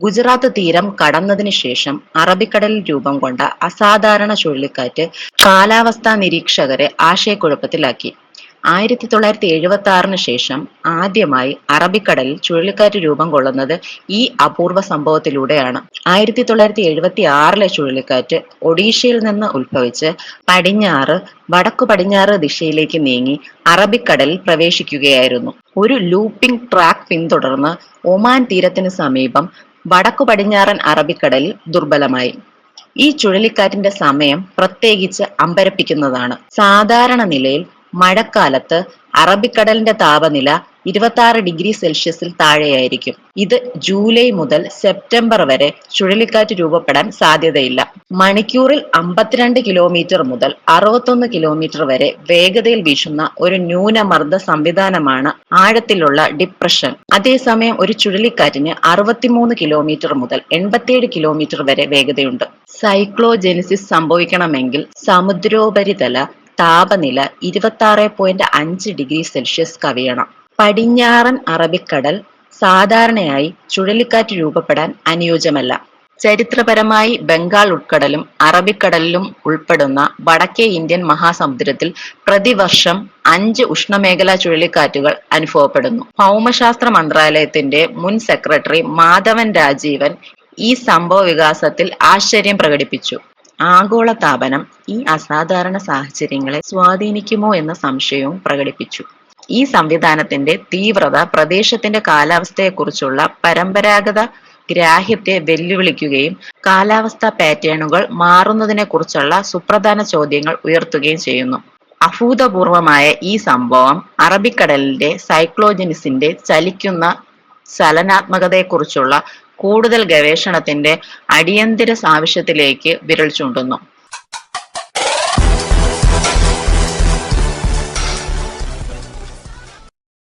ഗുജറാത്ത് തീരം കടന്നതിന് ശേഷം അറബിക്കടലിൽ രൂപം കൊണ്ട അസാധാരണ ചുഴലിക്കാറ്റ് കാലാവസ്ഥാ നിരീക്ഷകരെ ആശയക്കുഴപ്പത്തിലാക്കി. ആയിരത്തി തൊള്ളായിരത്തി എഴുപത്തി ആറിന് ശേഷം ആദ്യമായി അറബിക്കടലിൽ ചുഴലിക്കാറ്റ് രൂപം കൊള്ളുന്നത് ഈ അപൂർവ സംഭവത്തിലൂടെയാണ്. ആയിരത്തി തൊള്ളായിരത്തി എഴുപത്തി ആറിലെ ചുഴലിക്കാറ്റ് ഒഡീഷയിൽ നിന്ന് ഉത്ഭവിച്ച് പടിഞ്ഞാറ് വടക്കു പടിഞ്ഞാറ് ദിശയിലേക്ക് നീങ്ങി അറബിക്കടലിൽ പ്രവേശിക്കുകയായിരുന്നു. ഒരു ലൂപ്പിംഗ് ട്രാക്ക് പിന്തുടർന്ന് ഒമാൻ തീരത്തിന് സമീപം വടക്കു പടിഞ്ഞാറൻ അറബിക്കടലിൽ ദുർബലമായി. ഈ ചുഴലിക്കാറ്റിന്റെ സമയം പ്രത്യേകിച്ച് അമ്പരപ്പിക്കുന്നതാണ്. സാധാരണ നിലയിൽ മഴക്കാലത്ത് അറബിക്കടലിന്റെ താപനില ഇരുപത്തി ഡിഗ്രി സെൽഷ്യസിൽ താഴെയായിരിക്കും. ഇത് ജൂലൈ മുതൽ സെപ്റ്റംബർ വരെ ചുഴലിക്കാറ്റ് രൂപപ്പെടാൻ സാധ്യതയില്ല. മണിക്കൂറിൽ അമ്പത്തിരണ്ട് കിലോമീറ്റർ മുതൽ അറുപത്തൊന്ന് കിലോമീറ്റർ വരെ വേഗതയിൽ വീശുന്ന ഒരു ന്യൂനമർദ്ദ സംവിധാനമാണ് ആഴത്തിലുള്ള ഡിപ്രഷൻ. അതേസമയം ഒരു ചുഴലിക്കാറ്റിന് അറുപത്തിമൂന്ന് കിലോമീറ്റർ മുതൽ എൺപത്തിയേഴ് കിലോമീറ്റർ വരെ വേഗതയുണ്ട്. സൈക്ലോജെനിസിസ് സംഭവിക്കണമെങ്കിൽ സമുദ്രോപരിതല താപനില ഇരുപത്തി ആറ് പോയിന്റ് അഞ്ച് ഡിഗ്രി സെൽഷ്യസ് കവിയണം. പടിഞ്ഞാറൻ അറബിക്കടൽ സാധാരണയായി ചുഴലിക്കാറ്റ് രൂപപ്പെടാൻ അനുയോജ്യമല്ല. ചരിത്രപരമായി ബംഗാൾ ഉൾക്കടലും അറബിക്കടലിലും ഉൾപ്പെടുന്ന വടക്കേ ഇന്ത്യൻ മഹാസമുദ്രത്തിൽ പ്രതിവർഷം അഞ്ച് ഉഷ്ണമേഖലാ ചുഴലിക്കാറ്റുകൾ അനുഭവപ്പെടുന്നു. ഭൗമശാസ്ത്ര മന്ത്രാലയത്തിന്റെ മുൻ സെക്രട്ടറി മാധവൻ രാജീവൻ ഈ സംഭവ വികാസത്തിൽ ആശ്ചര്യം പ്രകടിപ്പിച്ചു. ആഗോള താപനം ഈ അസാധാരണ സാഹചര്യങ്ങളെ സ്വാധീനിക്കുമോ എന്ന സംശയവും പ്രകടിപ്പിച്ചു. ഈ സംവിധാനത്തിന്റെ തീവ്രത പ്രദേശത്തിന്റെ കാലാവസ്ഥയെക്കുറിച്ചുള്ള പരമ്പരാഗത ഗ്രാഹ്യത്തെ വെല്ലുവിളിക്കുകയും കാലാവസ്ഥാ പാറ്റേണുകൾ മാറുന്നതിനെക്കുറിച്ചുള്ള സുപ്രധാന ചോദ്യങ്ങൾ ഉയർത്തുകയും ചെയ്യുന്നു. അഭൂതപൂർവമായ ഈ സംഭവം അറബിക്കടലിന്റെ സൈക്ലോജനിസിന്റെ ചലിക്കുന്ന ചലനാത്മകതയെക്കുറിച്ചുള്ള കൂടുതൽ ഗവേഷണത്തിന്റെ അടിയന്തര ആവശ്യത്തിലേക്ക് വിരൽ ചൂണ്ടുന്നു.